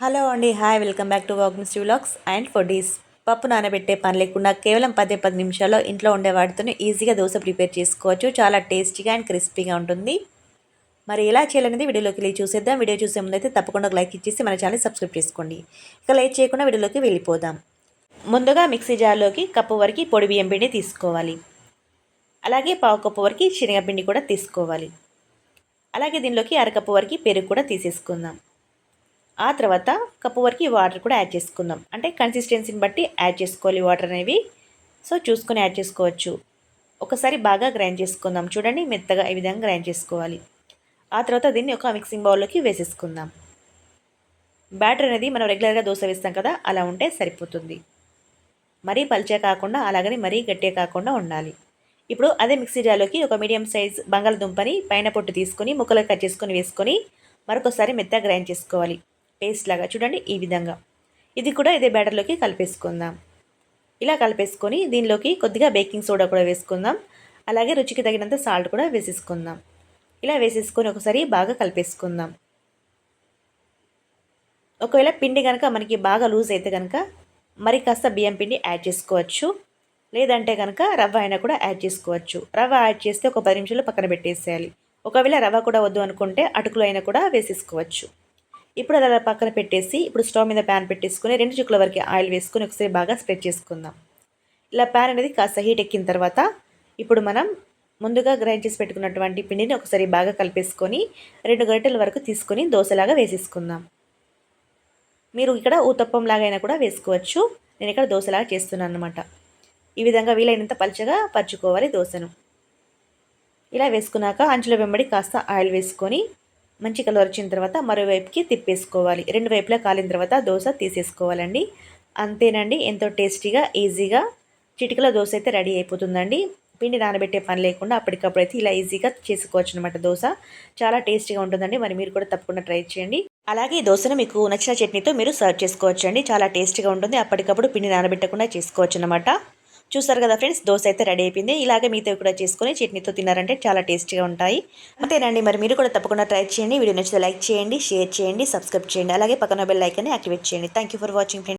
Hello అండి hi welcome back to Vagmi's vlogs and foodies పప్పు నానబెట్టే పని లేకుండా కేవలం పదే పది నిమిషాల్లో ఇంట్లో ఉండే వాటితోనే ఈజీగా దోశ ప్రిపేర్ చేసుకోవచ్చు. చాలా టేస్టీగా అండ్ క్రిస్పీగా ఉంటుంది. మరి ఎలా చేయాలనేది వీడియోలోకి వెళ్ళి చూసేద్దాం. వీడియో చూసే ముందైతే తప్పకుండా ఒక లైక్ ఇచ్చేసి మన ఛానల్ సబ్స్క్రైబ్ చేసుకోండి. ఇక లైక్ చేయకుండా వీడియోలోకి వెళ్ళిపోదాం. ముందుగా మిక్సీ జార్లోకి కప్పు వరకు పొడి బియ్యం పిండి తీసుకోవాలి. అలాగే పావు కప్పు వరకు శనగపిండి కూడా తీసుకోవాలి. అలాగే దీనిలోకి అరకప్పు వరకు పెరుగు కూడా తీసేసుకుందాం. ఆ తర్వాత కప్పు వరకు ఈ వాటర్ కూడా యాడ్ చేసుకుందాం. అంటే కన్సిస్టెన్సీని బట్టి యాడ్ చేసుకోవాలి వాటర్ అనేవి. సో చూసుకొని యాడ్ చేసుకోవచ్చు. ఒకసారి బాగా గ్రైండ్ చేసుకుందాం. చూడండి మెత్తగా ఈ విధంగా గ్రైండ్ చేసుకోవాలి. ఆ తర్వాత దీన్ని ఒక మిక్సింగ్ బౌల్లోకి వేసేసుకుందాం. బ్యాటర్ అనేది మనం రెగ్యులర్గా దోశ వేస్తాం కదా అలా ఉంటే సరిపోతుంది. మరీ పల్చే కాకుండా అలాగని మరీ గట్టిగా కాకుండా ఉండాలి. ఇప్పుడు అదే మిక్సీ జార్లోకి ఒక మీడియం సైజ్ బంగాళదుంపని పైన పొట్టు తీసుకొని ముక్కలు కట్ చేసుకొని వేసుకొని మరొకసారి మెత్తగా గ్రైండ్ చేసుకోవాలి. పేస్ట్ లాగా చూడండి ఈ విధంగా. ఇది కూడా ఇదే బ్యాటర్లోకి కలిపేసుకుందాం. ఇలా కలిపేసుకొని దీనిలోకి కొద్దిగా బేకింగ్ సోడా కూడా వేసుకుందాం. అలాగే రుచికి తగినంత సాల్ట్ కూడా వేసేసుకుందాం. ఇలా వేసేసుకొని ఒకసారి బాగా కలిపేసుకుందాం. ఒకవేళ పిండి కనుక మనకి బాగా లూజ్ అయితే కనుక మరి కాస్త బియ్యం పిండి యాడ్ చేసుకోవచ్చు. లేదంటే కనుక రవ్వ అయినా కూడా యాడ్ చేసుకోవచ్చు. రవ్వ యాడ్ చేస్తే ఒక పది నిమిషాలు పక్కన పెట్టేసేయాలి. ఒకవేళ రవ్వ కూడా వద్దు అనుకుంటే అటుకులు అయినా కూడా వేసేసుకోవచ్చు. ఇప్పుడు అలా పక్కన పెట్టేసి ఇప్పుడు స్టవ్ మీద ప్యాన్ పెట్టేసుకుని రెండు చుక్కల వరకు ఆయిల్ వేసుకొని ఒకసారి బాగా స్ప్రెడ్ చేసుకుందాం. ఇలా ప్యాన్ అనేది కాస్త హీట్ ఎక్కిన తర్వాత ఇప్పుడు మనం ముందుగా గ్రైండ్ చేసి పెట్టుకున్నటువంటి పిండిని ఒకసారి బాగా కలిపేసుకొని రెండు గంటల వరకు తీసుకొని దోశలాగా వేసేసుకుందాం. మీరు ఇక్కడ ఊతప్పం లాగైనా కూడా వేసుకోవచ్చు. నేను ఇక్కడ దోశలాగా చేస్తున్నాను అనమాట ఈ విధంగా వీలైనంత పలుచగా పరుచుకోవాలి దోశను. ఇలా వేసుకున్నాక అంచుల వెంబడి కాస్త ఆయిల్ వేసుకొని మంచి కలర్ వచ్చిన తర్వాత మరోవైపుకి తిప్పేసుకోవాలి. రెండు వైపులా కాలిన తర్వాత దోశ తీసేసుకోవాలండి. అంతేనండి ఎంతో టేస్టీగా ఈజీగా చిటికల దోశ అయితే రెడీ అయిపోతుందండి. పిండి నానబెట్టే పని లేకుండా అప్పటికప్పుడు అయితే ఇలా ఈజీగా చేసుకోవచ్చు అనమాట దోశ. చాలా టేస్టీగా ఉంటుందండి. మరి మీరు కూడా తప్పకుండా ట్రై చేయండి. అలాగే ఈ దోశను మీకు నచ్చిన చట్నీతో మీరు సర్వ్ చేసుకోవచ్చు అండి చాలా టేస్టీగా ఉంటుంది. అప్పటికప్పుడు పిండి నానబెట్టకుండా చేసుకోవచ్చు అనమాట చూసారు కదా ఫ్రెండ్స్ దోశ అయితే రెడీ అయిపోయింది. ఇలాగే మీతో కూడా చేసుకొని చట్నీతో తిన్నారంటే చాలా టేస్టీగా ఉంటాయి. అంతేనండి మరి మీరు కూడా తప్పకుండా ట్రై చేయండి. వీడియో నచ్చితే లైక్ చేయండి షేర్ చేయండి సబ్స్క్రైబ్ చేయండి. అలాగే పక్కన బెల్ ఐకాన్ని యాక్టివేట్ చేయండి. Thank for watching friends